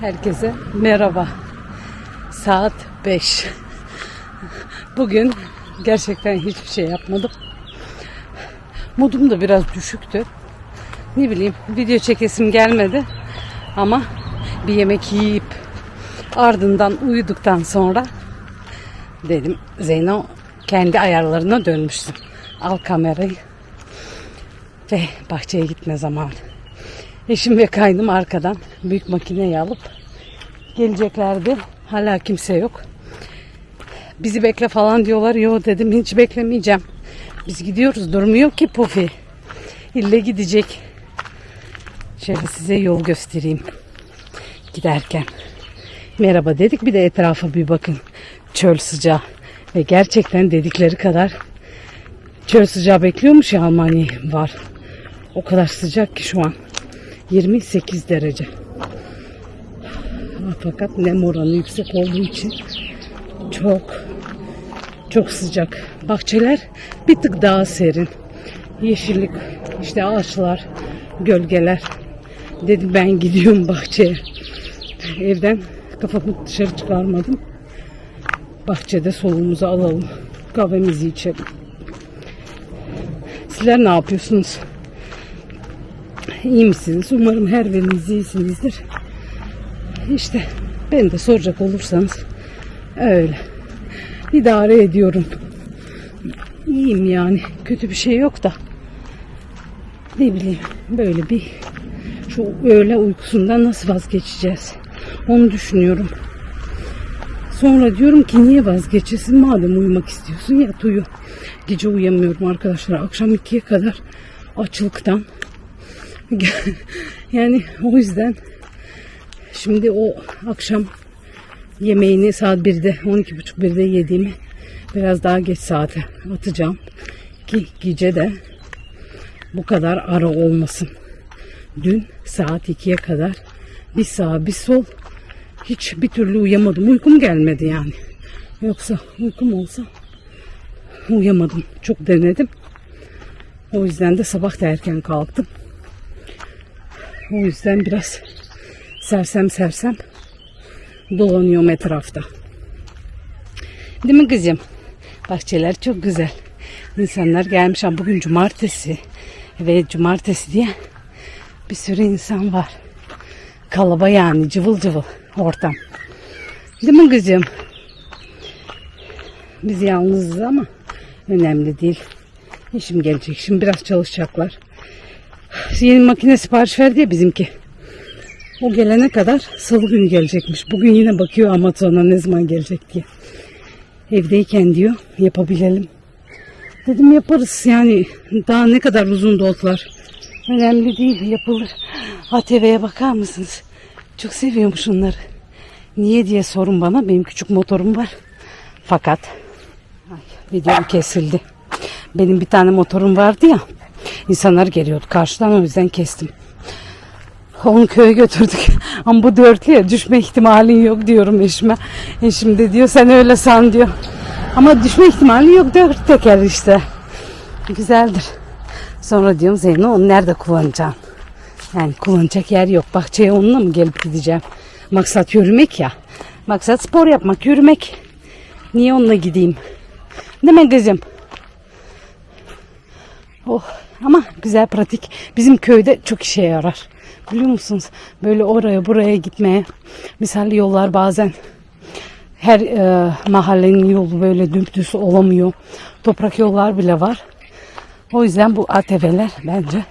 Herkese merhaba. Saat 5. Bugün gerçekten hiçbir şey yapmadım. Modum da biraz düşüktü. Ne bileyim video çekesim gelmedi. Ama bir yemek yiyip ardından uyuduktan sonra dedim Zeyno kendi ayarlarına dönmüşsün. Al kamerayı ve bahçeye gitme zamanı. Eşim ve kaynım arkadan büyük makineyi alıp geleceklerdi. Hala kimse yok. Bizi bekle falan diyorlar. Yo dedim hiç beklemeyeceğim. Biz gidiyoruz. Durmuyor ki Pufi. İlle gidecek. Şöyle size yol göstereyim. Giderken. Merhaba dedik. Bir de etrafa bir bakın. Çöl sıcağı. Ve gerçekten dedikleri kadar çöl sıcağı bekliyormuş ya Almanya var. O kadar sıcak ki şu an. 28 derece. Fakat nem oranı yüksek olduğu için çok çok sıcak. Bahçeler bir tık daha serin. Yeşillik, işte ağaçlar, gölgeler. Dedim ben gidiyorum bahçeye. Evden kafamı dışarı çıkarmadım. Bahçede soluğumuzu alalım. Kahvemizi içelim. Sizler ne yapıyorsunuz? İyi misiniz? Umarım her biriniz iyisinizdir. İşte ben de soracak olursanız öyle. İdare ediyorum. İyiyim yani. Kötü bir şey yok da. Ne bileyim böyle bir şu öğle uykusundan nasıl vazgeçeceğiz? Onu düşünüyorum. Sonra diyorum ki niye vazgeçesin madem uyumak istiyorsun yat uyu. Gece uyuyamıyorum arkadaşlar. Akşam ikiye kadar açlıktan. yani o yüzden şimdi o akşam yemeğini saat 1'de 12.30-1'de yediğimi biraz daha geç saate atacağım. Ki gece de bu kadar ara olmasın. Dün saat 2'ye kadar bir sağ bir sol hiç bir türlü uyuyamadım. Uykum gelmedi yani. Yoksa uykum olsa uyuyamadım. Çok denedim. O yüzden de sabah da erken kalktım. O yüzden biraz sersem sersem dolanıyorum etrafta. Değil mi kızım? Bahçeler çok güzel. İnsanlar gelmiş ama bugün cumartesi ve cumartesi diye bir sürü insan var. Kalaba yani cıvıl cıvıl ortam. Değil mi kızım? Biz yalnızız ama önemli değil. Eşim gelecek. Şimdi biraz çalışacaklar. Yeni makine sipariş verdi ya bizimki. O gelene kadar salı günü gelecekmiş. Bugün yine bakıyor Amazon'a ne zaman gelecek diye. Evdeyken diyor yapabilelim. Dedim yaparız yani daha ne kadar uzun doltlar. Önemli değil yapılır. ATV'ye bakar mısınız? Çok seviyormuş onları. Niye diye sorun bana. Benim küçük motorum var. Fakat ay, videom kesildi. Benim bir tane motorum vardı ya. İnsanlar geliyordu karşıdan o yüzden kestim. Onu köye götürdük. Ama bu dörtlü ya düşme ihtimalin yok diyorum eşime. Eşim de diyor sen öyle san diyor. Ama düşme ihtimali yok dört teker işte. Güzeldir. Sonra diyorum Zeyno onu nerede kullanacaksın? Yani kullanacak yer yok. Bahçeye onunla mı gelip gideceğim? Maksat yürümek ya. Maksat spor yapmak, yürümek. Niye onunla gideyim? Değil mi kızım? Oh ama güzel pratik. Bizim köyde çok işe yarar. Biliyor musunuz? Böyle oraya buraya gitmeye. Misal yollar bazen her e, mahallenin yolu böyle dümdüz olamıyor. Toprak yollar bile var. O yüzden bu ATV'ler bence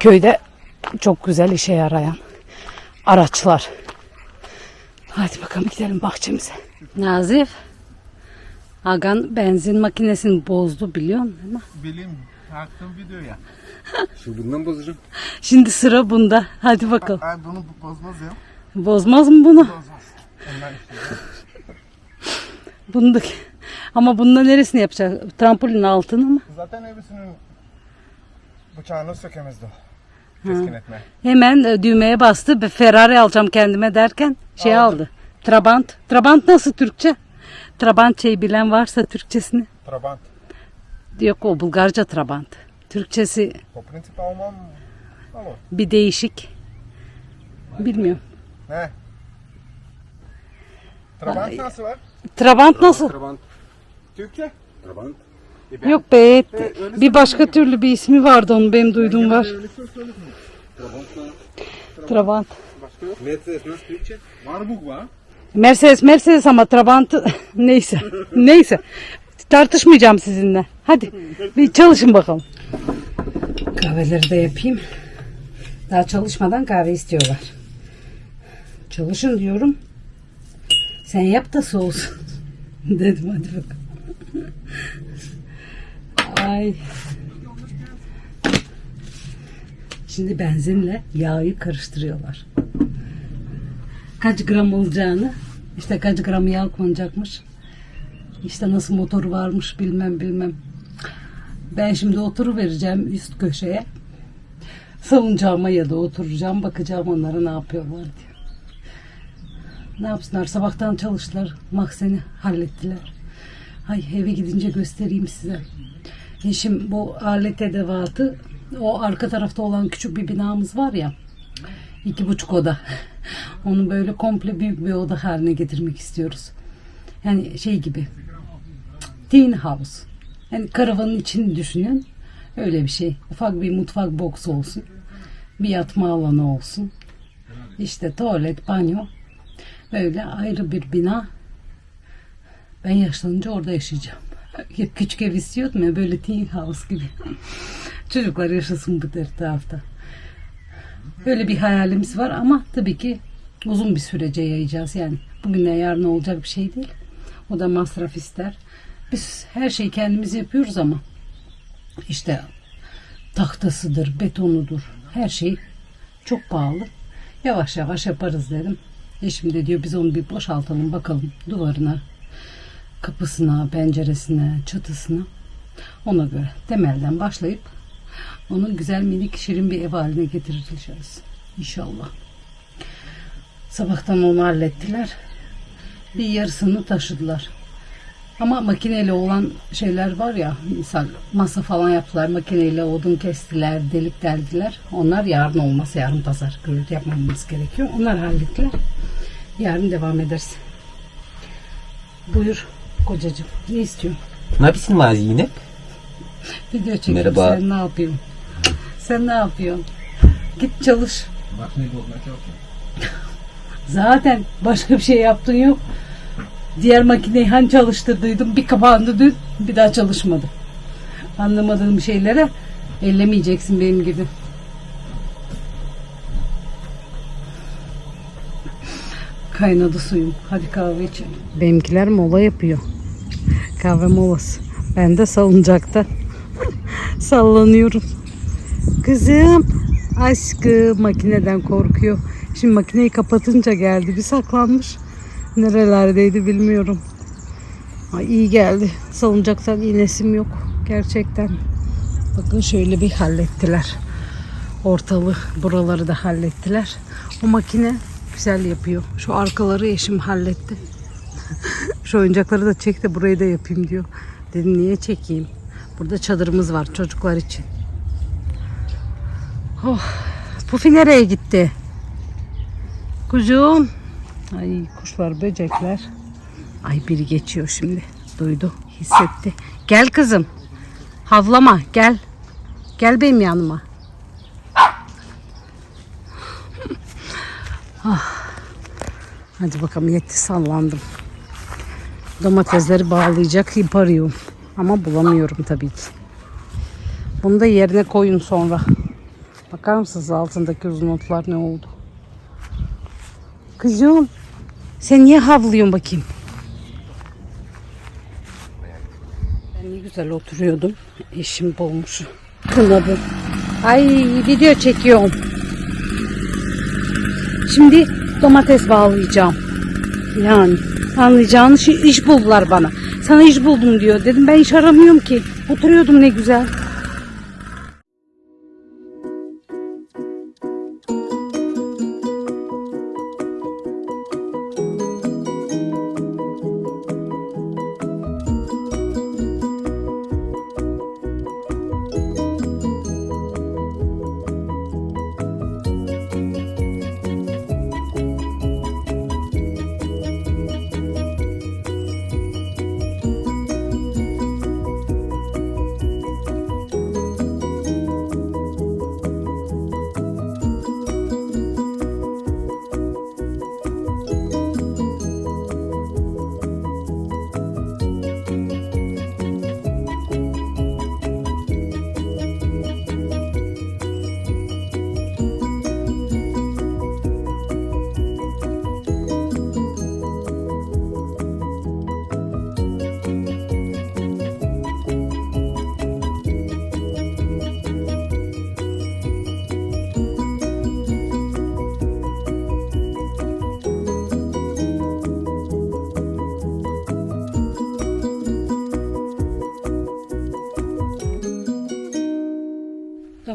köyde çok güzel işe yarayan araçlar. Hadi bakalım gidelim bahçemize. Nazif. Agan benzin makinesini bozdu biliyor musun? Ama Taktım videoya. Şu bundan bozacağım. Şimdi sıra bunda. Hadi bakalım. Ay bunu bu bozmaz ya. Bozmaz mı bunu? Bozmaz. Onlar işte. Bunu da... Ama bunda neresini yapacak? Trampolinin altını mı? Zaten hepsinin bıçağını sökemezdi. Keskin etme. Hemen e, düğmeye bastı. ve Ferrari alacağım kendime derken şey Aldım. aldı. Trabant. Trabant nasıl Türkçe? Trabant şey bilen varsa Türkçesini. Trabant. Yok o Bulgarca Trabant. Türkçesi Po mam... Alo. bir değişik. Bilmiyorum. Ne? Trabant nasıl var? Trabant nasıl? Trabant. Türkçe? Trabant. Yok be. Bir başka türlü bir ismi vardı onun benim duyduğum var. Trabant mı? Trabant. Mercedes nasıl Türkçe? Marbuk var. Mercedes Mercedes ama Trabant neyse. Neyse. Tartışmayacağım sizinle. Hadi bir çalışın bakalım. Kahveleri de yapayım. Daha çalışmadan kahve istiyorlar. Çalışın diyorum. Sen yap da soğusun. Dedim hadi bakalım. Ay. Şimdi benzinle yağı karıştırıyorlar. Kaç gram olacağını, işte kaç gram yağ konacakmış. İşte nasıl motoru varmış bilmem bilmem. Ben şimdi oturu vereceğim üst köşeye. Salıncağıma ya da oturacağım bakacağım onlara ne yapıyorlar diye. Ne yapsınlar sabahtan çalıştılar mahzeni hallettiler. Ay eve gidince göstereyim size. Eşim bu alet edevatı o arka tarafta olan küçük bir binamız var ya iki buçuk oda. Onu böyle komple büyük bir oda haline getirmek istiyoruz. Yani şey gibi teen house. Yani karavanın içini düşünün. Öyle bir şey. Ufak bir mutfak box olsun. Bir yatma alanı olsun. İşte tuvalet, banyo. Böyle ayrı bir bina. Ben yaşlanınca orada yaşayacağım. Küçük ev istiyordum ya böyle teen house gibi. Çocuklar yaşasın bu tarafta. Böyle bir hayalimiz var ama tabii ki uzun bir sürece yayacağız. Yani bugüne yarın olacak bir şey değil. O da masraf ister. Biz her şeyi kendimiz yapıyoruz ama işte tahtasıdır, betonudur. Her şey çok pahalı. Yavaş yavaş yaparız dedim. Eşim de diyor biz onu bir boşaltalım bakalım duvarına, kapısına, penceresine, çatısına. Ona göre temelden başlayıp onu güzel minik şirin bir ev haline getireceğiz. İnşallah. Sabahtan onu hallettiler. Bir yarısını taşıdılar. Ama makineyle olan şeyler var ya misal masa falan yaptılar makineyle odun kestiler delik deldiler. Onlar yarın olmaz yarın pazar. Gürültü yapmamamız gerekiyor. Onlar hallettiler. Yarın devam ederiz buyur kocacığım ne istiyorsun? Ne yapıyorsun Mazi yine? video çekiyorum Merhaba. sen ne yapıyorsun? Sen ne yapıyorsun? Git çalış zaten başka bir şey yaptın yok Diğer makineyi hani çalıştırdıydım bir kapandı dün bir daha çalışmadı. Anlamadığım şeylere ellemeyeceksin benim gibi. Kaynadı suyum. Hadi kahve içelim. Benimkiler mola yapıyor. Kahve molası. Ben de salıncakta sallanıyorum. Kızım aşkı makineden korkuyor. Şimdi makineyi kapatınca geldi. Bir saklanmış. Nerelerdeydi bilmiyorum. Ay iyi geldi. Salıncaktan iğnesim yok. Gerçekten. Bakın şöyle bir hallettiler. Ortalığı buraları da hallettiler. O makine güzel yapıyor. Şu arkaları eşim halletti. Şu oyuncakları da çek de burayı da yapayım diyor. Dedim niye çekeyim? Burada çadırımız var çocuklar için. Oh, Pufi nereye gitti? Kuzuğum. Ay kuşlar, böcekler. Ay biri geçiyor şimdi. Duydu, hissetti. Gel kızım. Havlama, gel. Gel benim yanıma. ah. Hadi bakalım yetti sallandım. Domatesleri bağlayacak ip arıyorum. Ama bulamıyorum tabii ki. Bunu da yerine koyun sonra. Bakar mısınız altındaki uzun otlar ne oldu? Kızım sen niye havlıyorsun bakayım? Ben ne güzel oturuyordum. Eşim bulmuş. Kınadı. Ay video çekiyorum. Şimdi domates bağlayacağım. Yani anlayacağın şey, iş buldular bana. Sana iş buldum diyor. Dedim ben iş aramıyorum ki. Oturuyordum ne güzel.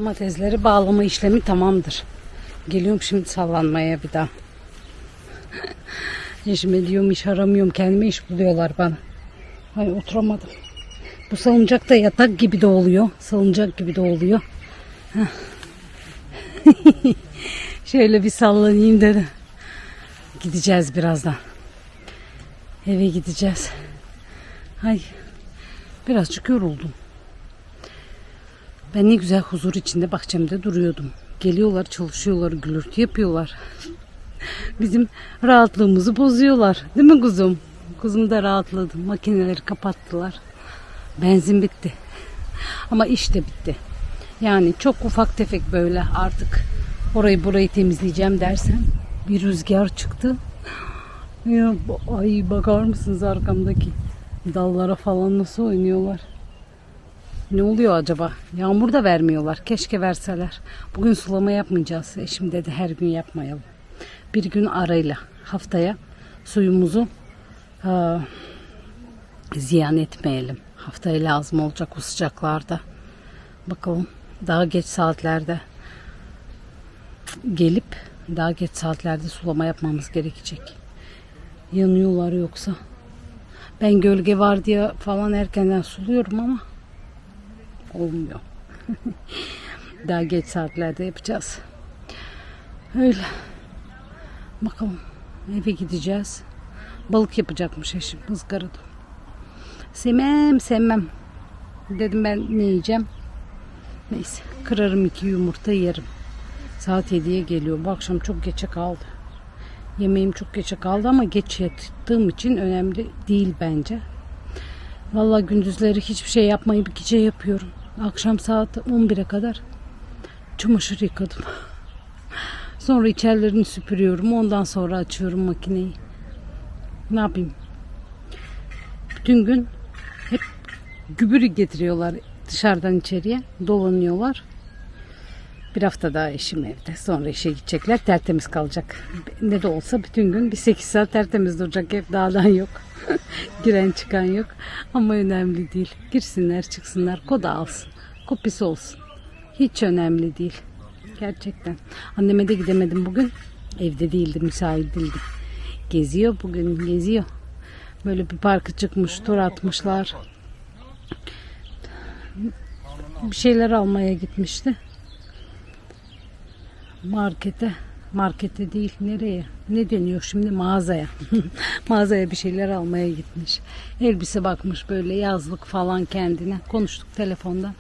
Domatesleri bağlama işlemi tamamdır. Geliyorum şimdi sallanmaya bir daha. Eşime diyorum iş aramıyorum. Kendime iş buluyorlar bana. Ay oturamadım. Bu salıncak da yatak gibi de oluyor. Salıncak gibi de oluyor. Şöyle bir sallanayım dedim. Gideceğiz birazdan. Eve gideceğiz. Ay birazcık yoruldum. Ben ne güzel huzur içinde bahçemde duruyordum. Geliyorlar, çalışıyorlar, gürültü yapıyorlar. Bizim rahatlığımızı bozuyorlar. Değil mi kuzum? Kuzum da rahatladı. Makineleri kapattılar. Benzin bitti. Ama iş de bitti. Yani çok ufak tefek böyle artık orayı burayı temizleyeceğim dersen bir rüzgar çıktı. Ya, ay bakar mısınız arkamdaki dallara falan nasıl oynuyorlar? Ne oluyor acaba? Yağmur da vermiyorlar. Keşke verseler. Bugün sulama yapmayacağız. Eşim dedi her gün yapmayalım. Bir gün arayla haftaya suyumuzu aa, ziyan etmeyelim. Haftaya lazım olacak o sıcaklarda. Bakalım daha geç saatlerde gelip daha geç saatlerde sulama yapmamız gerekecek. Yanıyorlar yoksa. Ben gölge var diye falan erkenden suluyorum ama olmuyor. Daha geç saatlerde yapacağız. Öyle. Bakalım eve gideceğiz. Balık yapacakmış eşim ızgarada. Sevmem sevmem. Dedim ben ne yiyeceğim. Neyse kırarım iki yumurta yerim. Saat 7'ye geliyor. Bu akşam çok geçe kaldı. Yemeğim çok geçe kaldı ama geç yattığım için önemli değil bence. Vallahi gündüzleri hiçbir şey yapmayıp gece yapıyorum. Akşam saat 11'e kadar çamaşır yıkadım. Sonra içerilerini süpürüyorum. Ondan sonra açıyorum makineyi. Ne yapayım? Bütün gün hep gübürü getiriyorlar dışarıdan içeriye. Dolanıyorlar. Bir hafta daha eşim evde. Sonra işe gidecekler. Tertemiz kalacak. Ne de olsa bütün gün bir 8 saat tertemiz duracak. Hep dağdan yok. Giren çıkan yok. Ama önemli değil. Girsinler çıksınlar. Koda alsın. Kopisi olsun. Hiç önemli değil. Gerçekten. Anneme de gidemedim bugün. Evde değildi. Müsait değildi. Geziyor bugün. Geziyor. Böyle bir parka çıkmış. Tur atmışlar. Bir şeyler almaya gitmişti markete markete değil nereye? Ne deniyor şimdi? Mağazaya. Mağazaya bir şeyler almaya gitmiş. Elbise bakmış böyle yazlık falan kendine. Konuştuk telefondan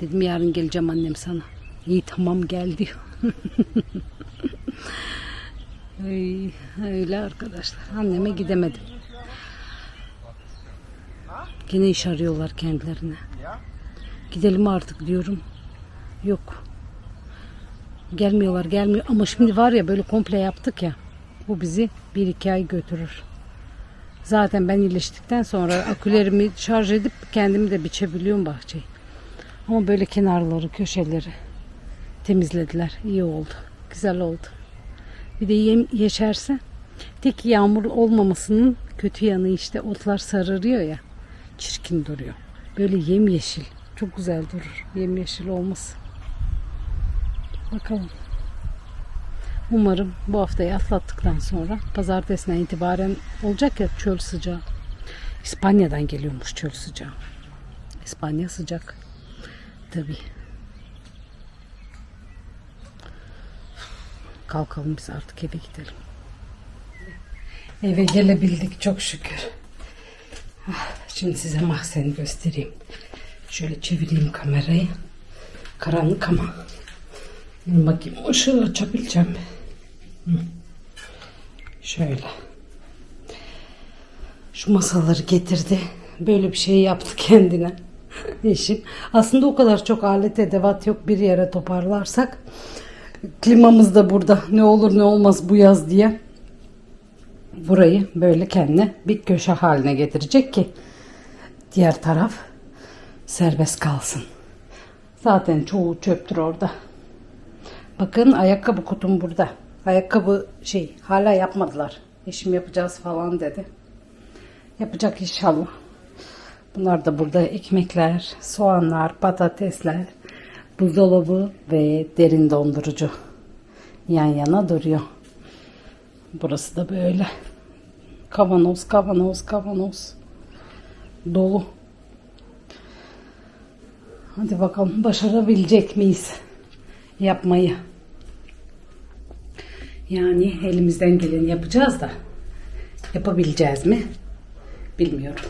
dedim yarın geleceğim annem sana. İyi tamam gel diyor. Öyle arkadaşlar. Anneme gidemedim. Yine iş arıyorlar kendilerine. Gidelim artık diyorum. Yok Gelmiyorlar gelmiyor ama şimdi var ya böyle komple yaptık ya. Bu bizi bir iki ay götürür. Zaten ben iyileştikten sonra akülerimi şarj edip kendimi de biçebiliyorum bahçeyi. Ama böyle kenarları, köşeleri temizlediler. İyi oldu. Güzel oldu. Bir de yem yeşerse tek yağmur olmamasının kötü yanı işte otlar sararıyor ya. Çirkin duruyor. Böyle yem yeşil. Çok güzel durur. Yem yeşil olması. Bakalım. Umarım bu haftayı atlattıktan sonra pazartesinden itibaren olacak ya çöl sıcağı. İspanya'dan geliyormuş çöl sıcağı. İspanya sıcak. Tabi. Kalkalım biz artık eve gidelim. Eve gelebildik çok şükür. Ah, Şimdi size mahzeni göstereyim. Şöyle çevireyim kamerayı. Karanlık ama Bakayım ışığı açabileceğim. Şöyle. Şu masaları getirdi. Böyle bir şey yaptı kendine. Eşim. Aslında o kadar çok alet edevat yok bir yere toparlarsak. Klimamız da burada. Ne olur ne olmaz bu yaz diye. Burayı böyle kendine bir köşe haline getirecek ki diğer taraf serbest kalsın. Zaten çoğu çöptür orada. Bakın ayakkabı kutum burada. Ayakkabı şey hala yapmadılar. Eşim yapacağız falan dedi. Yapacak inşallah. Bunlar da burada ekmekler, soğanlar, patatesler. Buzdolabı ve derin dondurucu yan yana duruyor. Burası da böyle. Kavanoz, kavanoz, kavanoz. Dolu. Hadi bakalım başarabilecek miyiz yapmayı? Yani elimizden geleni yapacağız da yapabileceğiz mi? Bilmiyorum.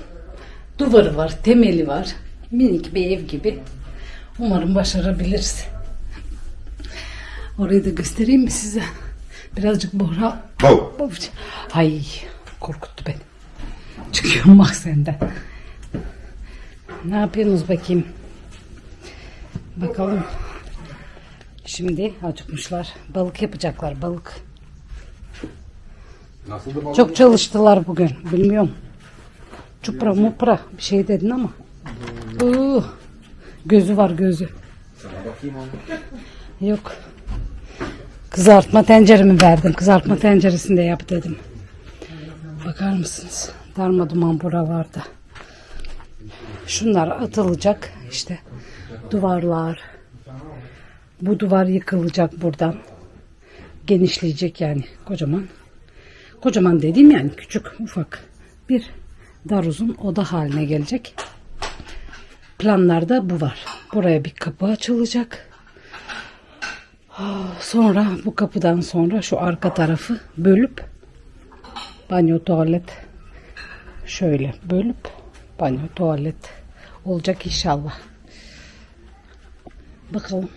Duvarı var, temeli var. Minik bir ev gibi. Umarım başarabiliriz. Orayı da göstereyim mi size? Birazcık Bora. Ay korkuttu beni. Çıkıyorum bak senden. Ne yapıyorsunuz bakayım? Bakalım. Şimdi acıkmışlar. Balık yapacaklar balık. Nasıl da Çok çalıştılar bugün. Bilmiyorum. Çupra mupra bir şey dedin ama. Iı, gözü var gözü. Sana bakayım onu. Yok. Kızartma tenceremi verdim. Kızartma tenceresinde yap dedim. Bakar mısınız? Darma duman buralarda. Şunlar atılacak. işte duvarlar. Bu duvar yıkılacak buradan. Genişleyecek yani kocaman. Kocaman dediğim yani küçük ufak bir dar uzun oda haline gelecek. Planlarda bu var. Buraya bir kapı açılacak. Sonra bu kapıdan sonra şu arka tarafı bölüp banyo tuvalet şöyle bölüp banyo tuvalet olacak inşallah. Bakalım.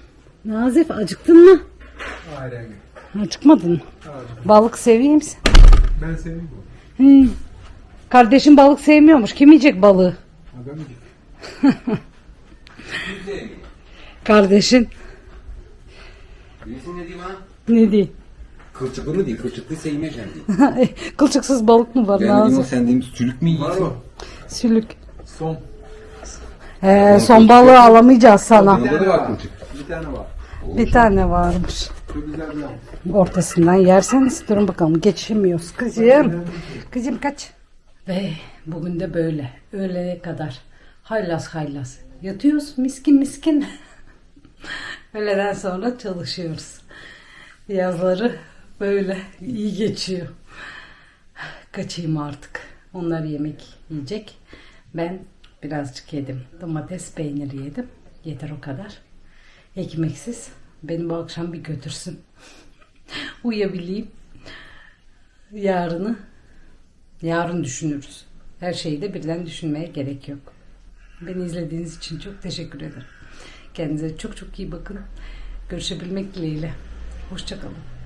Nazif acıktın mı? Aynen. Acıkmadın mı? Balık seveyim misin? Ben bu. Hı. Kardeşim balık sevmiyormuş. Kim yiyecek balığı? Adam mı? Kardeşin Bilirsin ne diyeyim ha? ne diyeyim? Kılçıklı mı değil? Kılçıklıysa yemeyeceğim diye. Kılçıksız balık mı var Ben dedim o sen diyeyim sülük mü Var yiyorsun? o. Sülük. Son. Ee, son balığı alamayacağız sana. Burada da var. Bir tane var. Bir tane varmış. Ortasından yerseniz durun bakalım geçemiyoruz. Kızım. Kızım kaç. Ve bugün de böyle. Öğleye kadar. Haylaz haylaz. Yatıyoruz miskin miskin. Öğleden sonra çalışıyoruz. Yazları böyle iyi geçiyor. Kaçayım artık. Onlar yemek yiyecek. Ben birazcık yedim. Domates peyniri yedim. Yeter o kadar. Ekmeksiz. Beni bu akşam bir götürsün. Uyuyabileyim. Yarını yarın düşünürüz. Her şeyi de birden düşünmeye gerek yok. Beni izlediğiniz için çok teşekkür ederim. Kendinize çok çok iyi bakın. Görüşebilmek dileğiyle. Hoşçakalın.